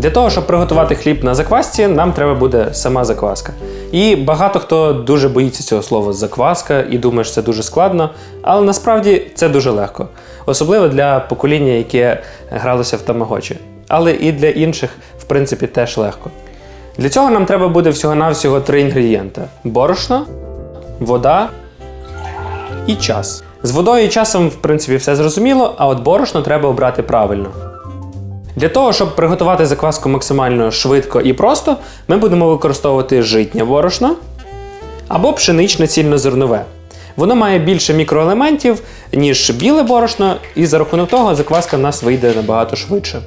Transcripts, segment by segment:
Для того, щоб приготувати хліб на заквасці, нам треба буде сама закваска. І багато хто дуже боїться цього слова закваска і думає, що це дуже складно, але насправді це дуже легко, особливо для покоління, яке гралося в тамагочі. Але і для інших, в принципі, теж легко. Для цього нам треба буде всього-навсього три інгредієнти: борошно, вода і час. З водою і часом, в принципі, все зрозуміло, а от борошно треба обрати правильно. Для того, щоб приготувати закваску максимально швидко і просто, ми будемо використовувати житнє борошно або пшеничне цільнозернове. Воно має більше мікроелементів, ніж біле борошно, і за рахунок того закваска в нас вийде набагато швидше.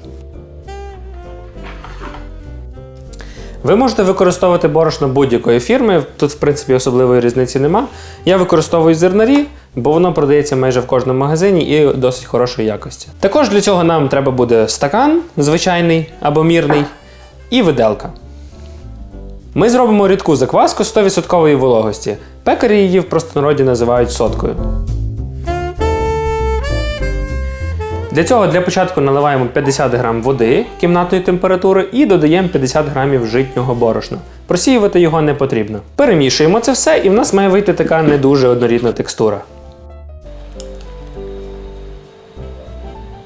Ви можете використовувати борошно будь-якої фірми, тут, в принципі, особливої різниці нема. Я використовую зернарі, бо воно продається майже в кожному магазині і досить хорошої якості. Також для цього нам треба буде стакан звичайний або мірний, і виделка. Ми зробимо рідку закваску 100% вологості. Пекарі її в простонароді називають соткою. Для цього для початку наливаємо 50 грам води кімнатної температури і додаємо 50 грамів житнього борошна. Просіювати його не потрібно. Перемішуємо це все, і в нас має вийти така не дуже однорідна текстура.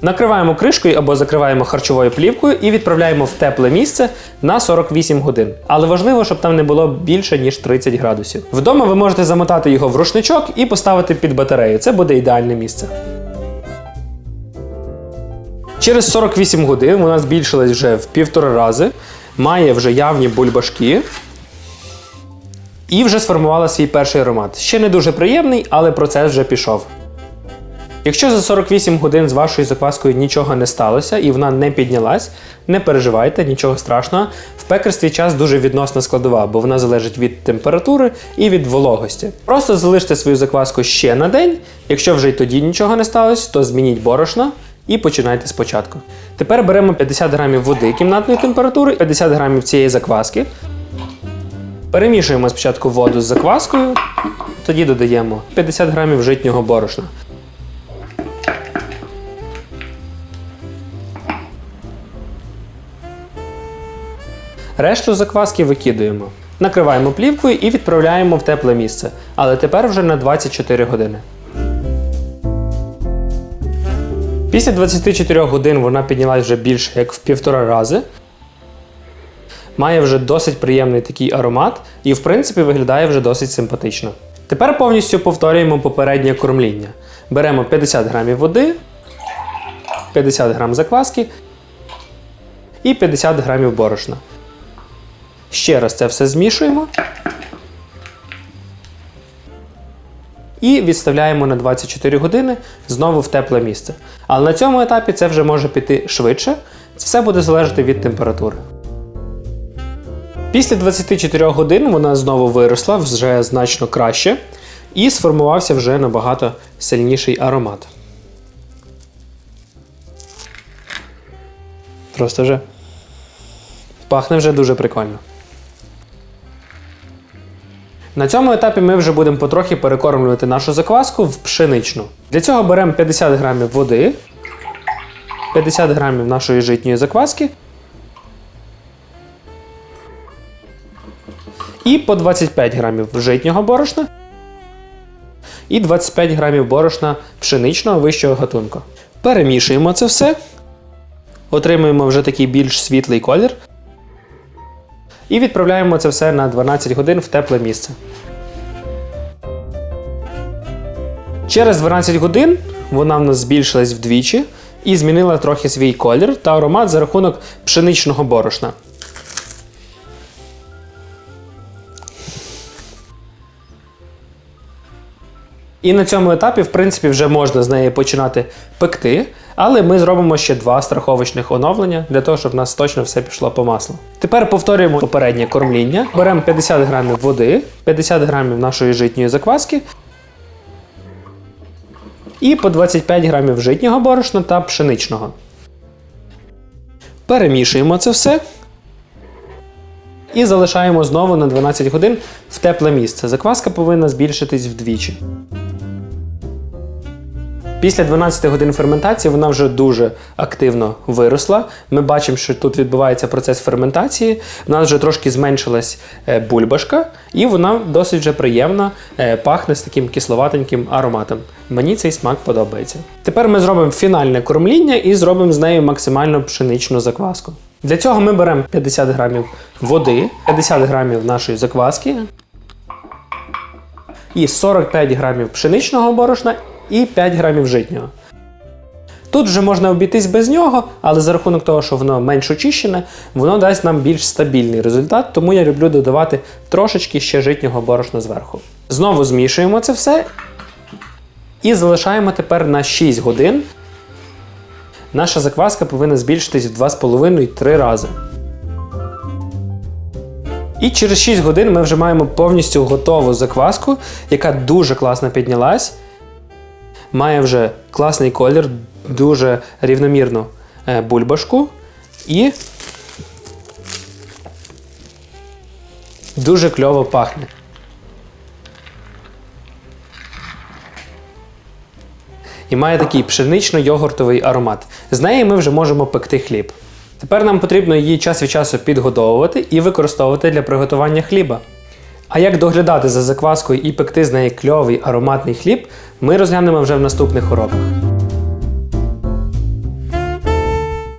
Накриваємо кришкою або закриваємо харчовою плівкою і відправляємо в тепле місце на 48 годин. Але важливо, щоб там не було більше ніж 30 градусів. Вдома ви можете замотати його в рушничок і поставити під батарею. Це буде ідеальне місце. Через 48 годин вона збільшилась вже в півтора рази, має вже явні бульбашки і вже сформувала свій перший аромат. Ще не дуже приємний, але процес вже пішов. Якщо за 48 годин з вашою закваскою нічого не сталося і вона не піднялась, не переживайте, нічого страшного. В пекарстві час дуже відносна складова, бо вона залежить від температури і від вологості. Просто залиште свою закваску ще на день. Якщо вже й тоді нічого не сталося, то змініть борошно і починайте спочатку. Тепер беремо 50 грамів води кімнатної температури, 50 грамів цієї закваски. Перемішуємо спочатку воду з закваскою, тоді додаємо 50 грамів житнього борошна. Решту закваски викидуємо. Накриваємо плівкою і відправляємо в тепле місце. Але тепер вже на 24 години. Після 24 годин вона піднялась вже більше як в півтора рази. Має вже досить приємний такий аромат і, в принципі, виглядає вже досить симпатично. Тепер повністю повторюємо попереднє кормління. Беремо 50 грамів води, 50 грам закваски і 50 грамів борошна. Ще раз це все змішуємо. І відставляємо на 24 години знову в тепле місце. Але на цьому етапі це вже може піти швидше. Все буде залежати від температури. Після 24 годин вона знову виросла вже значно краще і сформувався вже набагато сильніший аромат. Просто вже пахне вже дуже прикольно. На цьому етапі ми вже будемо потрохи перекормлювати нашу закваску в пшеничну. Для цього беремо 50 грамів води, 50 грамів нашої житньої закваски і по 25 грамів житнього борошна і 25 грамів борошна пшеничного вищого гатунку. Перемішуємо це все. Отримуємо вже такий більш світлий колір. І відправляємо це все на 12 годин в тепле місце. Через 12 годин вона в нас збільшилась вдвічі і змінила трохи свій колір та аромат за рахунок пшеничного борошна. І на цьому етапі, в принципі, вже можна з неї починати пекти, але ми зробимо ще два страховочних оновлення для того, щоб в нас точно все пішло по маслу. Тепер повторюємо попереднє кормління. Беремо 50 грамів води, 50 грамів нашої житньої закваски і по 25 грамів житнього борошна та пшеничного. Перемішуємо це все. І залишаємо знову на 12 годин в тепле місце. Закваска повинна збільшитись вдвічі. Після 12 годин ферментації вона вже дуже активно виросла. Ми бачимо, що тут відбувається процес ферментації. В нас вже трошки зменшилась е, бульбашка, і вона досить вже приємно е, пахне з таким кисловатеньким ароматом. Мені цей смак подобається. Тепер ми зробимо фінальне кормління і зробимо з нею максимально пшеничну закваску. Для цього ми беремо 50 грамів води, 50 грамів нашої закваски і 45 грамів пшеничного борошна і 5 грамів житнього. Тут вже можна обійтись без нього, але за рахунок того, що воно менш очищене, воно дасть нам більш стабільний результат, тому я люблю додавати трошечки ще житнього борошна зверху. Знову змішуємо це все і залишаємо тепер на 6 годин. Наша закваска повинна збільшитись в 2,5-3 рази. І через 6 годин ми вже маємо повністю готову закваску, яка дуже класно піднялась. Має вже класний колір, дуже рівномірну е, бульбашку і дуже кльово пахне. І має такий пшенично-йогуртовий аромат. З неї ми вже можемо пекти хліб. Тепер нам потрібно її час від часу підгодовувати і використовувати для приготування хліба. А як доглядати за закваскою і пекти з неї кльовий ароматний хліб, ми розглянемо вже в наступних уроках.